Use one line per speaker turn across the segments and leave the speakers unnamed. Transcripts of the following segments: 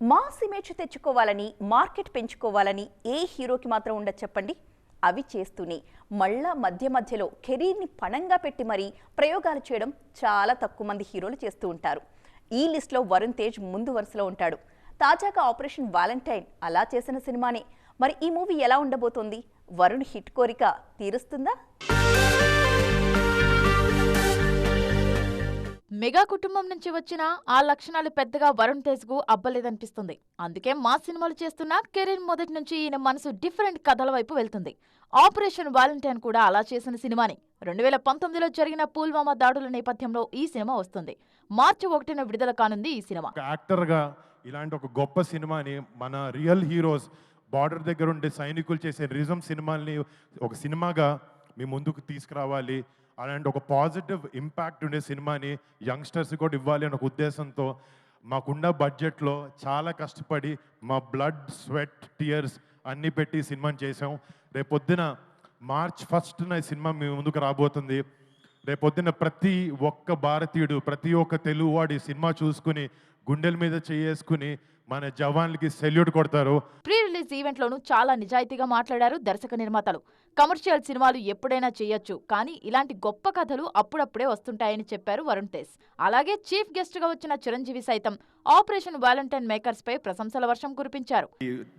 Mass image తెచ్చుకోవాలని market పెంచుకోవాలని ఏ హీరోకి మాత్రం ఉండదు చెప్పండి. అవి చేస్తూనే మళ్ళా మధ్య మధ్యలో కెరీర్ని పణంగా పెట్టి మరీ ప్రయోగాలు చేయడం చాలా తక్కువ మంది హీరోలు చేస్తూ ఉంటారు. ఈ లిస్ట్లో వరుణ్ తేజ్ ముందు వరుసలో ఉంటాడు. తాజాగా ఆపరేషన్ వాలంటైన్ అలా చేసిన సినిమానే. మరి ఈ మూవీ ఎలా ఉండబోతోంది? వరుణ్ హిట్ కోరిక తీరుస్తుందా?
మెగా కుటుంబం నుంచి వచ్చిన ఆ లక్షణాలు పెద్దగా వరుణ్ తేజ్కు అబ్బలేదనిపిస్తుంది. అందుకే మా సినిమాలు చేస్తున్న కెరీర్ మొదటి నుంచి ఈయన మనసు డిఫరెంట్ కథల వైపు వెళ్తుంది. ఆపరేషన్ వాలంటైన్ కూడా అలా చేసిన సినిమాని. రెండు వేల పంతొమ్మిదిలో జరిగిన పుల్వామా దాడుల నేపథ్యంలో ఈ సినిమా వస్తుంది. మార్చి ఒకటిన విడుదల కానుంది ఈ సినిమా.
యాక్టర్గా ఇలాంటి ఒక గొప్ప సినిమాని మన రియల్ హీరోస్ బార్డర్ దగ్గర ఉండే సైనికులు చేసే రిజం సినిమాల్ని ఒక సినిమాగా మీ ముందుకు తీసుకురావాలి అలాంటి ఒక పాజిటివ్ ఇంపాక్ట్ ఉండే సినిమాని యంగ్స్టర్స్ కూడా ఇవ్వాలి అనే ఒక ఉద్దేశంతో మాకున్న బడ్జెట్లో చాలా కష్టపడి మా బ్లడ్ స్వెట్ టీయర్స్ అన్నీ పెట్టి సినిమాని చేసాం రేపొద్దున మార్చ్ ఫస్ట్న ఈ సినిమా మీ ముందుకు రాబోతుంది. రేపొద్దున ప్రతి ఒక్క భారతీయుడు ప్రతి ఒక్క తెలుగువాడు ఈ సినిమా చూసుకుని గుండెల మీద చేసుకుని మన జవాన్లకి సెల్యూట్ కొడతారు.
ప్రీ రిలీజ్ ఈవెంట్ లోనూ చాలా నిజాయితీగా మాట్లాడారు దర్శక నిర్మాతలు. కమర్షియల్ సినిమాలు ఎప్పుడైనా చేయొచ్చు కానీ ఇలాంటి గొప్ప కథలు అప్పుడప్పుడే వస్తుంటాయని చెప్పారు వరుణ్ తేజ్. అలాగే చీఫ్ గెస్ట్గా వచ్చిన చిరంజీవి సైతం ఆపరేషన్ వాలంటైన్ మేకర్స్ పై ప్రశంసల వర్షం కురిపించారు.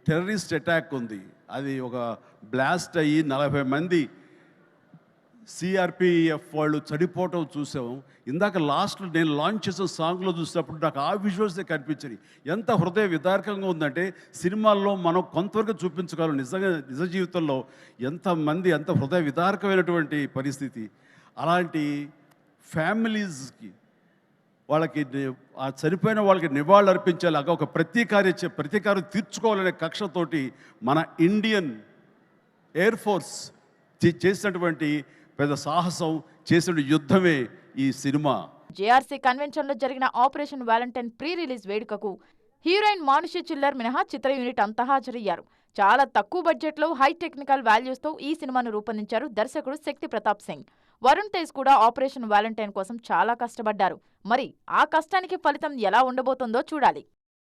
టెర్రరిస్ట్ అటాక్ ఉంది. అది ఒక బ్లాస్ట్ అయ్యి నలభై మంది సిఆర్పిఎఫ్ వాళ్ళు చనిపోవటం చూసాం. ఇందాక లాస్ట్లో నేను లాంచ్ చేసిన సాంగ్లో చూసినప్పుడు నాకు ఆ విజువల్సే కనిపించాయి ఎంత హృదయ విదారకంగా ఉందంటే సినిమాల్లో మనం కొంతవరకు చూపించగలం నిజంగా నిజ జీవితంలో ఎంతమంది ఎంత హృదయ విదారకమైనటువంటి పరిస్థితి. అలాంటి ఫ్యామిలీస్కి వాళ్ళకి ఆ చనిపోయిన వాళ్ళకి నివాళులు అర్పించేలాగా ఒక ప్రతీకార్య చే- ప్రతీకారం తీర్చుకోవాలనే కక్షతోటి మన ఇండియన్ ఎయిర్ ఫోర్స్ చే- చేసినటువంటి పెద్ద సాహసం చేసిన యుద్ధమే ఈ సినిమా.
జేఆర్సీ కన్వెన్షన్లో జరిగిన ఆపరేషన్ వ్యాలంటైన్ ప్రీ రిలీజ్ వేడుకకు హీరోయిన్ మానుషి చిల్లర్ మినహా చిత్ర యూనిట్ అంతా హాజరయ్యారు. చాలా తక్కువ బడ్జెట్లో హై టెక్నికల్ వాల్యూస్తో ఈ సినిమాను రూపొందించారు దర్శకుడు శక్తి ప్రతాప్ సింగ్. వరుణ్ తేజ్ కూడా ఆపరేషన్ వాలంటైన్ కోసం చాలా కష్టపడ్డారు. మరి ఆ కష్టానికి ఫలితం ఎలా ఉండబోతుందో చూడాలి.